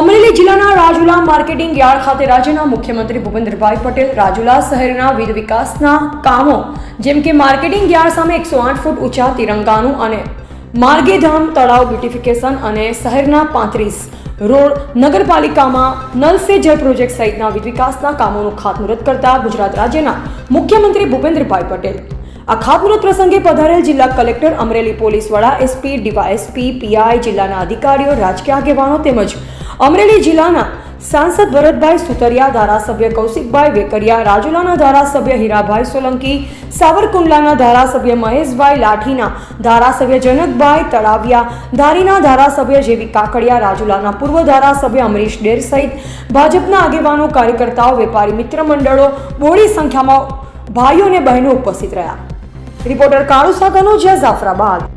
અમરેલી જિલ્લાના Rajula marketing yard ખાતે રાજ્યના મુખ્યમંત્રી ભૂપેન્દ્રભાઈ પટેલ રાજુલા શહેરના વિવિધ વિકાસના કામો, જેમ કે માર્કેટિંગ યાર્ડ સામે એકસો આઠ ફૂટ ઊંચા તિરંગાનું અને માર્ગેધામ તળાવ બ્યુટિફિકેશન અને શહેરના પાંત્રીસ રોડ નગરપાલિકામાં નલ સે જળ પ્રોજેક્ટ સહિતના વિવિધ વિકાસના કામોનું ખાતમુહૂર્ત કરતા ગુજરાત રાજ્યના મુખ્યમંત્રી ભૂપેન્દ્રભાઈ પટેલ. આ ખાતમુહૂર્ત પ્રસંગે પધારેલ જિલ્લા કલેક્ટર, અમરેલી પોલીસ વડા એસપી, ડીવાયએસપી, પીઆઈ, જિલ્લાના અધિકારીઓ, રાજકીય આગેવાનો તેમજ અમરેલી જિલ્લાના સાંસદ ભરતભાઈ સુતરિયા, ધારાસભ્ય કૌશિકભાઈ વેકરિયા, રાજુલાના ધારાસભ્ય હીરાભાઈ સોલંકી, સાવરકુંડલાના ધારાસભ્ય મહેશભાઈ લાઠીના, ધારાસભ્ય જનકભાઈ તળાવિયા, ધારીના ધારાસભ્ય જેવી કાકડિયા, રાજુલાના પૂર્વ ધારાસભ્ય અમરીશ ડેર સહિત ભાજપના આગેવાનો, કાર્યકર્તાઓ, વેપારી મિત્ર મંડળો બોડી સંખ્યામાં ભાઈઓ અને બહેનો ઉપસ્થિત રહ્યા. રિપોર્ટર કાળુ સાગરનો જાફરાબાદ.